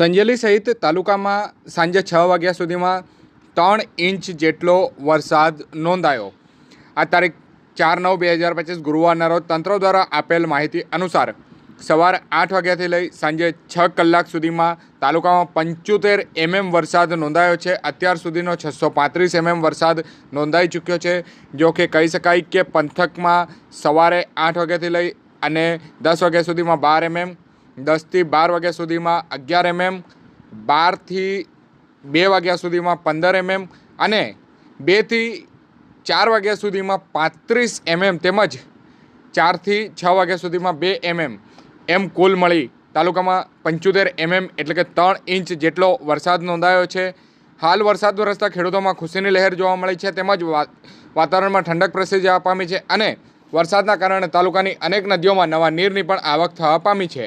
સંજેલી સહિત તાલુકામાં સાંજે છ વાગ્યા સુધીમાં ત્રણ ઇંચ જેટલો વરસાદ નોંધાયો. આ તારીખ ચાર નવ બે હજાર પચીસ ગુરુવારના રોજ તંત્ર દ્વારા આપેલ માહિતી અનુસાર સવારે આઠ વાગ્યાથી લઈ સાંજે છ કલાક સુધીમાં તાલુકામાં પંચોતેર એમએમ વરસાદ નોંધાયો છે. અત્યાર સુધીનો છસો પાંત્રીસ એમએમ વરસાદ નોંધાઈ ચૂક્યો છે. જો કે કહી શકાય કે પંથકમાં સવારે આઠ વાગ્યાથી લઈ અને દસ વાગ્યા સુધીમાં બાર એમએમ દસથી બાર વાગ્યા સુધીમાં અગિયાર એમએમ, બારથી બે વાગ્યા સુધીમાં પંદર એમએમ અને બેથી ચાર વાગ્યા સુધીમાં પાંત્રીસ એમએમ તેમજ ચારથી છ વાગ્યા સુધીમાં બે એમએમ. એમ કુલ મળી તાલુકામાં પંચોતેર એમએમ એટલે કે ત્રણ ઇંચ જેટલો વરસાદ નોંધાયો છે. હાલ વરસાદ વરસતા ખેડૂતોમાં ખુશીની લહેર જોવા મળી છે તેમજ વાતાવરણમાં ઠંડક પ્રસરી જવા પામી છે અને વરસાદના કારણે તાલુકાની અનેક નદીઓમાં નવા નીરની પણ આવક થવા પામી છે.